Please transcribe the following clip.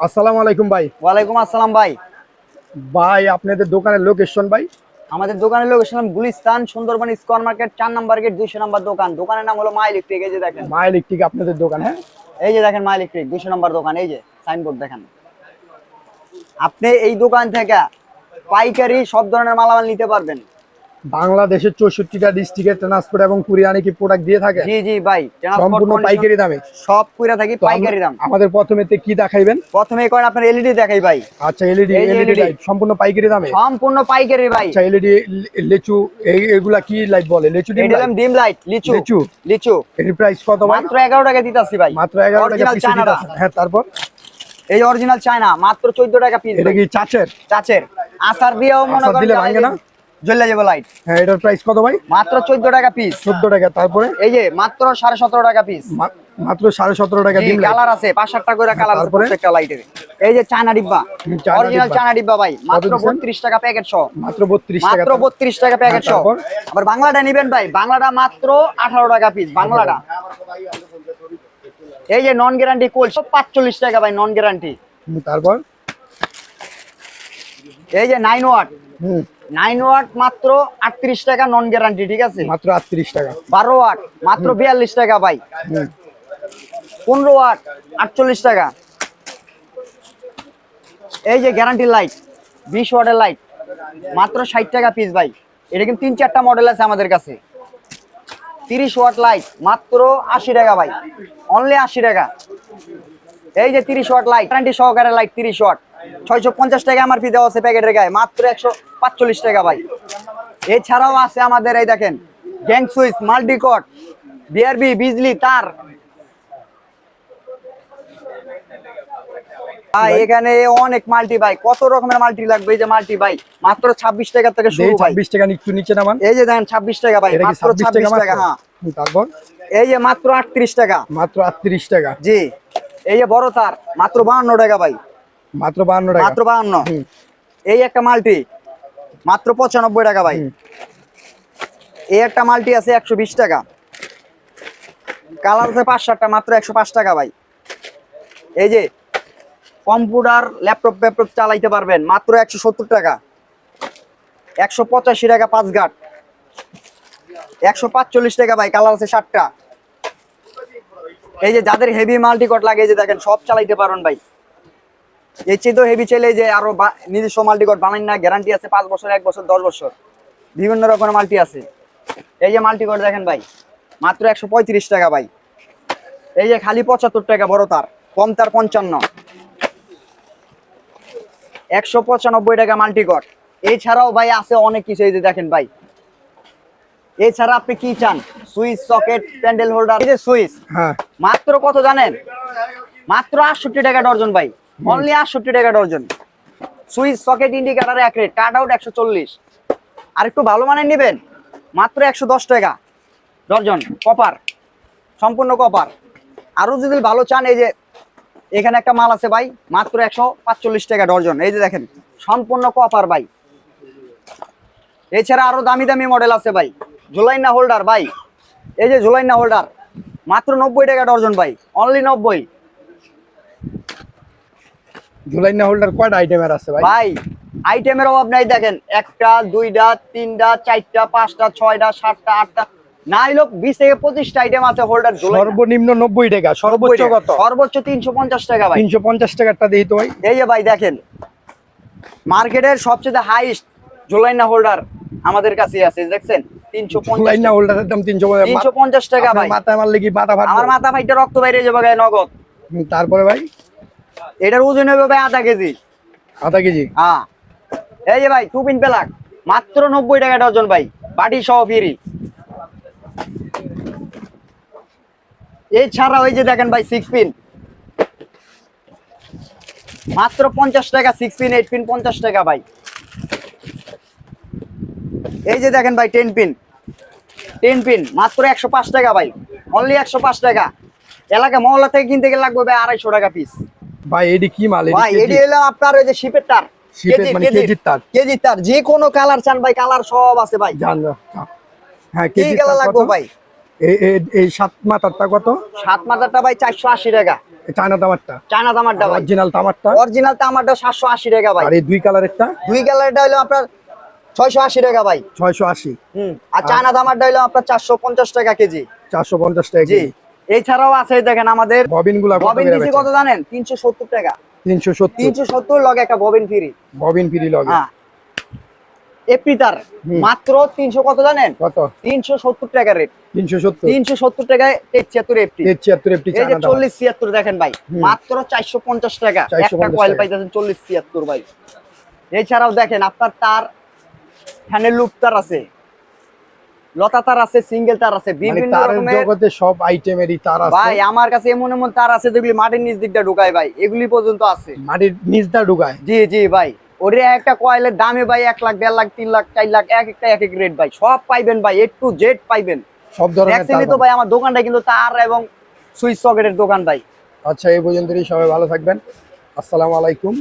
আসসালামু আলাইকুম ভাই। ওয়ালাইকুম আসসালাম ভাই। ভাই আপনাদের দোকানের লোকেশন ভাই? আমাদের দোকানের location Gulistan Sundarban square market চার নাম্বার গেট দুইশো নাম্বার দোকান। দোকানের নাম হলো মা ইলেকট্রিক এই যে দেখেন। মা ইলেকট্রিক আপনাদের দোকান হ্যাঁ? এই যে দেখেন মা ইলেকট্রিক দুইশো নাম্বার দোকান এই যে সাইনবোর্ড দেখেন। আপনি এই দোকান থেকে পাইকারি সব ধরনের মালামাল নিতে পারবেন। বাংলাদেশের চৌষট্টিটা ডিস্ট্রিক্টের ট্রান্সপোর্ট এবং কুরিয়ানে কি প্রোডাক্ট দিয়ে থাকে? জি জি ভাই সম্পূর্ণ পাইকারি দামে। সব কইরা থাকি পাইকারি দাম। আমাদের প্রথমে তে কি দেখাইবেন? প্রথমে করেন আপনার এলইডি দেখাই ভাই। আচ্ছা এলইডি এলইডি লাইট সম্পূর্ণ পাইকারি দামে? সম্পূর্ণ পাইকারি ভাই। আচ্ছা এলইডি লেচু এই- এগুলা কি লাইট বলে? লেচু ডিম এটা ডিম লাইট লিচু। লিচু। লিচু। এর প্রাইস কত ভাই? মাত্র এগারো টাকা দিতাছি ভাই। মাত্র 11 টাকা পিসে। দিতেছেন হ্যাঁ তারপর? এই অরিজিনাল চায়না মাত্র চোদ্দ টাকা পিস এটা কি চাচের? চাচের। আচার দিয়েও মনে করেন দিলে ভাঙে না? জ্বলে যাবে লাইট হ্যাঁ এটার প্রাইস কত ভাই? মাত্র চোদ্দ টাকা পিস 14 টাকা তারপরে? এই যে মাত্র সাড়ে সতেরো টাকা পিস মাত্র সাড়ে সতেরো টাকা ডিম কালার আছে পাঁচ সাতটা করে কালার আছে প্রত্যেকটা লাইটের এই যে চায়না ডিব্বা। অরিজিনাল। চায়না ডিব্বা। ভাই মাত্র দিচ্ছেন? বত্রিশ টাকা প্যাকেট সহ। মাত্র বত্রিশ টাকা মাত্র বত্রিশ টাকা প্যাকেট সহ। আবার বাংলাটা নিবেন ভাই বাংলাটা মাত্র আঠারো টাকা পিস বাংলাটা। এই যে নন গ্যারান্টি কোল সব পাঁচচল্লিশ টাকা ভাই নন গ্যারান্টি তারপর? এই যে nine watt hmm. Nine watt মাত্র আটত্রিশ টাকা নন গ্যারান্টি ঠিক আছে? মাত্র আটত্রিশ টাকা। বারো ওয়াট মাত্র বিয়াল্লিশ টাকা ভাই। হুম। পনেরো ওয়াট আটচল্লিশ টাকা। এই যে গ্যারান্টি লাইট বিশ ওয়াটের লাইট মাত্র ষাট টাকা পিস ভাই। এটা কিন্তু তিন চারটা মডেল আছে আমাদের কাছে। তিরিশ ওয়াট লাইট মাত্র আশি টাকা ভাই। অনলি আশি টাকা। এই যে তিরিশ ওয়াট লাইট গ্যারান্টি সহকারে লাইট তিরিশ ওয়াট। ছয়শো পঞ্চাশ টাকা আমার ফি দেওয়া আছে প্যাকেটের গায়ে মাত্র একশো পাঁচচল্লিশ টাকা ভাই। এছাড়াও আছে আমাদের এই দেখেন গ্যাং সুইচ মাল্টিকট বিআরবি বিজলি তার। ভাই এখানে অনেক মাল্টি ভাই কত রকমের মাল্টি লাগবে এই যে মাল্টি ভাই? মাত্র ছাব্বিশ টাকা থেকে শুরু ভাই। ছাব্বিশ টাকা একটু নিচে নামান। এই যে দেখেন ছাব্বিশ টাকা ভাই মাত্র টাকা? হ্যাঁ। তারপর? এই যে মাত্র আটত্রিশ টাকা। মাত্র আটত্রিশ টাকা। জি। এই যে বড় তার মাত্র বাহান্ন টাকা ভাই। মাত্র বাহান্ন টাকা। মাত্র বাহান্ন। এই একটা মাল্টি মাত্র পঁচানব্বই টাকা ভাই। এই একটা মাল্টি আছে একশো বিশ টাকা। কালার আছে পাঁচ সাতটা মাত্র একশো পাঁচ টাকা ভাই। এই যে কম্পিউটার ল্যাপটপ ল্যাপটপ চালাইতে পারবেন মাত্র একশো সত্তর টাকা। একশো পঁচাশি টাকা পাঁচ গাট একশো পাঁচচল্লিশ টাকা ভাই কালার আছে ষাটটা এই যে যাদের হেভি মাল্টিকট লাগে যে দেখেন সব চালাইতে পারেন ভাই। এর চেয়ে তো হেভি চাইলে যে আরও নিজস্ব মাল্টিকট বানাই না গ্যারান্টি আছে পাঁচ বছর এক বছর দশ বছর। বিভিন্ন রকমের মাল্টি আছে। এই যে মাল্টিকট দেখেন ভাই মাত্র একশো পঁয়ত্রিশ টাকা ভাই। এই যে খালি পঁচাত্তর টাকা বড় তার কম তার পঞ্চান্ন। একশো পঁচানব্বই টাকা মাল্টিকট এছাড়াও ভাই আছে অনেক কিছু এই যে দেখেন ভাই। এছাড়া আপনি কি চান? সুইচ সকেট প্যান্ডেল হোল্ডার এই যে সুইচ। হ্যাঁ। মাত্র কত জানেন? মাত্র আটষট্টি টাকা ডর্জন ভাই। অনলি আটষট্টি টাকা ডর্জন সুইচ সকেট ইন্ডিকেটার এক রেট কাট আউট একশো চল্লিশ। আর একটু ভালো মানের নেবেন মাত্র একশো দশ টাকা। ডর্জন কপার সম্পূর্ণ কপার আরও যদি ভালো চান এই যে এখানে একটা মাল আছে ভাই মাত্র একশো পাঁচচল্লিশ টাকা ডর্জন এই যে দেখেন সম্পূর্ণ কপার ভাই। এছাড়া আরও দামি দামি মডেল আছে ভাই। জুলাইনা হোল্ডার ভাই। এই যে জুলাইনা হোল্ডার মাত্র নব্বই টাকা ডর্জন ভাই। অনলি নব্বই। জুলাইনা হোল্ডার কয়টা আইটেমের আছে ভাই? ভাই আইটেমের অভাব নাই দেখেন একটা দুইটা তিনটা চারটা পাঁচটা ছয়টা সাতটা আটটা না হইল বিশ থেকে পঁচিশটা আইটেম আছে হোল্ডার সর্বনিম্ন নব্বই টাকা সর্বোচ্চ কত? সর্বোচ্চ তিনশো পঞ্চাশ টাকা ভাই। তিনশো পঞ্চাশ টাকারটা দিই তো ভাই। এই যে ভাই দেখেন মার্কেটের সবচেয়ে হাইস্ট জুলাইনা হোল্ডার আমাদের কাছে আছে দেখছেন? তিনশো পঞ্চাশ হোল্ডারের দাম তিনশো তিনশো পঞ্চাশ টাকা ভাই। মাথায় মারলে কি মাথা? আমার মাথা ফাইটা রক্ত বাইরে যাবে নগদ। তারপরে ভাই? এটার ওজন হবে ভাই আধা কেজি। আধা কেজি? হ্যাঁ। এই যে ভাই টু পিন পেলাক। মাত্র নব্বই টাকা ডজন ভাই বাটি সহ ফিরি। এছাড়া ওই যে দেখেন ভাই সিক্স পিন মাত্র পঞ্চাশ টাকা সিক্স পিন এইট পিন পঞ্চাশ টাকা ভাই। এই যে দেখেন ভাই টেন পিন টেন পিন মাত্র একশো পাঁচ টাকা ভাই। অনলি একশো পাঁচ টাকা। এলাকা মহল্লা থেকে কিনতে গেলে লাগবে ভাই আড়াইশো টাকা পিস ভাই এডি কি মাল? এডি ভাই কেজি? এটি হলো আপনার ওই যে শিপের তার। শিপের মানে কেজির তার। কেজির তার। যে কোনো কালার চান ভাই কালার সব আছে ভাই। জান হ্যাঁ কেজি কালার লাগবে ভাই? এই- সাত মাথারটা কত? সাত মাথারটা ভাই চারশো আশি টাকা। চায়না তামারটা? চায়না তামারটা অরিজিনাল তামারটা? অরিজিনাল তামারটা সাতশো আশি টাকা ভাই। আর এই দুই কালারেরটা দুই কালারটা হলো আপনার ছয়শো আশি টাকা ভাই। ছয়শো আশি। হুম আর চায়না তামারটা হলো আপনার চারশো পঞ্চাশ টাকা কেজি। চারশো পঞ্চাশ টাকা জি। এছাড়াও আছে দেখেন আমাদের ববিনগুলা ববিন দিছি কত জানেন? তিনশো সত্তর টাকা। তিনশো সত্তর? তিনশো সত্তর লগে একটা ববিন ফ্রি। ববিন ফ্রি লগে? হ্যাঁ। এপিটার মাত্র কত জানেন? কত? টাকা রেট। তিনশো সত্তর? তিনশো সত্তর টাকায় এই যে দেখেন ভাই মাত্র চারশো পঞ্চাশ টাকা। একটা কয়েল পাইতেছেন চল্লিশ ছিয়াত্তর ভাই। এছাড়াও দেখেন আপনার তার ফ্যানের লুপ তার আছে। লতা তার আছে সিঙ্গেল তার আছে মানে বিভিন্ন রকমের জগতে সব আইটেমেরই তার আছে। ভাই আমার কাছে এমন এমন তার আছে যেগুলি মাটির নিচ দিকটা ঢুকায় ভাই এগুলি পর্যন্ত আছে। মাটির নিচটা ঢুকায়? জি জি ভাই। ওরে একটা কয়েলের দামে ভাই এক লাখ দেড় লাখ তিন লাখ চার লাখ এক একটা এক এক রেট ভাই। সব পাইবেন ভাই এ টু জেড পাইবেন। সব ধরনের তো ভাই আমার দোকানটা কিন্তু তার এবং সুইচ সকেটের দোকান ভাই। আচ্ছা এই পর্যন্তই সবাই ভালো থাকবেন। আসসালামু আলাইকুম।